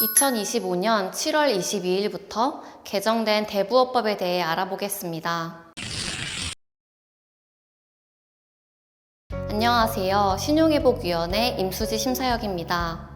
2025년 7월 22일부터 개정된 대부업법에 대해 알아보겠습니다. 안녕하세요. 신용회복위원회 임수지 심사역입니다.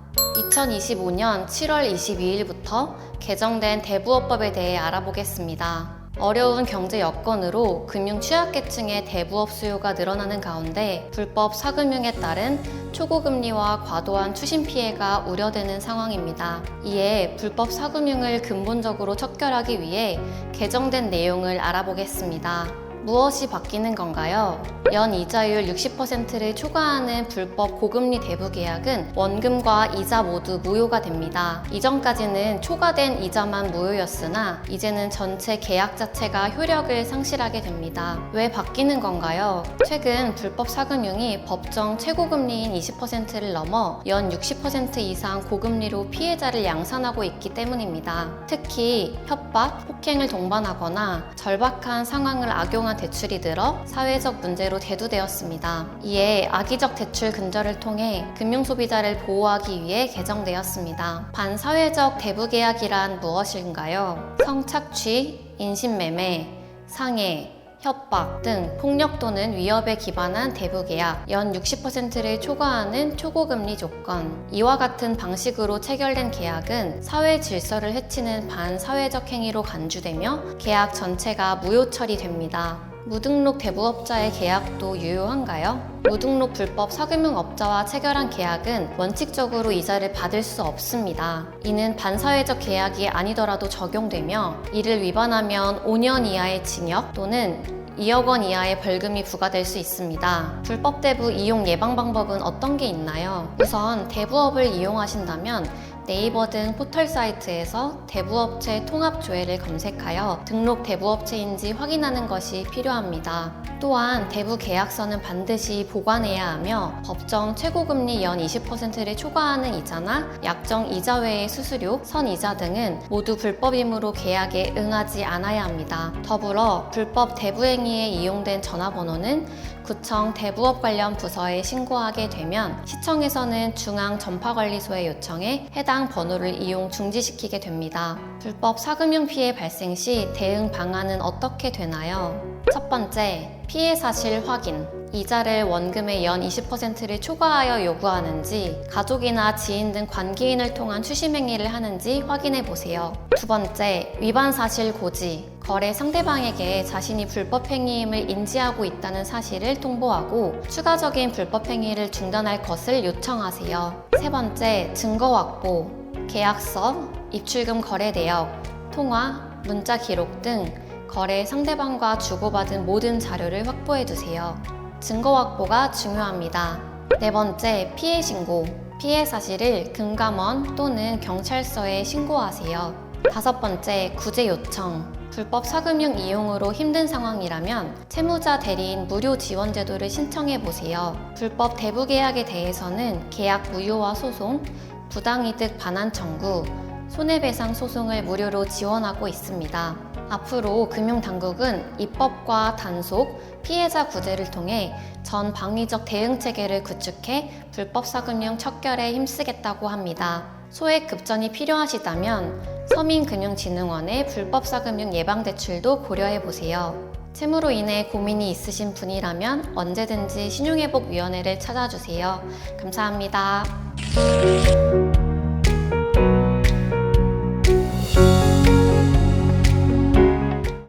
2025년 7월 22일부터 개정된 대부업법에 대해 알아보겠습니다. 어려운 경제 여건으로 금융 취약계층의 대부업 수요가 늘어나는 가운데 불법 사금융에 따른 초고금리와 과도한 추심 피해가 우려되는 상황입니다. 이에 불법 사금융을 근본적으로 척결하기 위해 개정된 내용을 알아보겠습니다. 무엇이 바뀌는 건가요? 연 이자율 60%를 초과하는 불법 고금리 대부 계약은 원금과 이자 모두 무효가 됩니다. 이전까지는 초과된 이자만 무효였으나 이제는 전체 계약 자체가 효력을 상실하게 됩니다. 왜 바뀌는 건가요? 최근 불법 사금융이 법정 최고금리인 20%를 넘어 연 60% 이상 고금리로 피해자를 양산하고 있기 때문입니다. 특히 협박, 폭행을 동반하거나 절박한 상황을 악용한 대출이 들어 사회적 문제로 대두되었습니다. 이에 악의적 대출 근절을 통해 금융 소비자를 보호하기 위해 개정되었습니다. 반사회적 대부 계약이란 무엇인가요? 성착취, 인신매매, 상해, 협박 등 폭력 또는 위협에 기반한 대부 계약, 연 60%를 초과하는 초고금리 조건. 이와 같은 방식으로 체결된 계약은 사회 질서를 해치는 반사회적 행위로 간주되며 계약 전체가 무효 처리됩니다. 무등록 대부업자의 계약도 유효한가요? 무등록 불법 사금융 업자와 체결한 계약은 원칙적으로 이자를 받을 수 없습니다. 이는 반사회적 계약이 아니더라도 적용되며 이를 위반하면 5년 이하의 징역 또는 2억 원 이하의 벌금이 부과될 수 있습니다. 불법 대부 이용 예방 방법은 어떤 게 있나요? 우선 대부업을 이용하신다면 네이버 등 포털 사이트에서 대부업체 통합 조회를 검색하여 등록 대부업체인지 확인하는 것이 필요합니다. 또한 대부 계약서는 반드시 보관해야 하며 법정 최고금리 연 20%를 초과하는 이자나 약정 이자 외의 수수료, 선이자 등은 모두 불법이므로 계약에 응하지 않아야 합니다. 더불어 불법 대부 행위에 이용된 전화번호는 구청 대부업 관련 부서에 신고하게 되면 시청에서는 중앙 전파관리소에 요청해 해당 번호를 이용 중지시키게 됩니다. 불법 사금융 피해 발생 시 대응 방안은 어떻게 되나요? 첫 번째, 피해 사실 확인. 이자를 원금의 연 20%를 초과하여 요구하는지, 가족이나 지인 등 관계인을 통한 추심 행위를 하는지 확인해 보세요. 두 번째, 위반 사실 고지. 거래 상대방에게 자신이 불법 행위임을 인지하고 있다는 사실을 통보하고 추가적인 불법 행위를 중단할 것을 요청하세요. 세 번째, 증거 확보. 계약서, 입출금 거래 내역, 통화, 문자 기록 등 거래 상대방과 주고받은 모든 자료를 확보해 두세요. 증거 확보가 중요합니다. 네 번째, 피해 신고. 피해 사실을 금감원 또는 경찰서에 신고하세요. 다섯 번째, 구제 요청. 불법 사금융 이용으로 힘든 상황이라면 채무자 대리인 무료 지원 제도를 신청해 보세요. 불법 대부 계약에 대해서는 계약 무효화 소송, 부당이득 반환 청구, 손해배상 소송을 무료로 지원하고 있습니다. 앞으로 금융당국은 입법과 단속, 피해자 구제를 통해 전 방위적 대응 체계를 구축해 불법 사금융 척결에 힘쓰겠다고 합니다. 소액 급전이 필요하시다면 서민금융진흥원의 불법 사금융 예방 대출도 고려해 보세요. 채무로 인해 고민이 있으신 분이라면 언제든지 신용회복위원회를 찾아주세요. 감사합니다.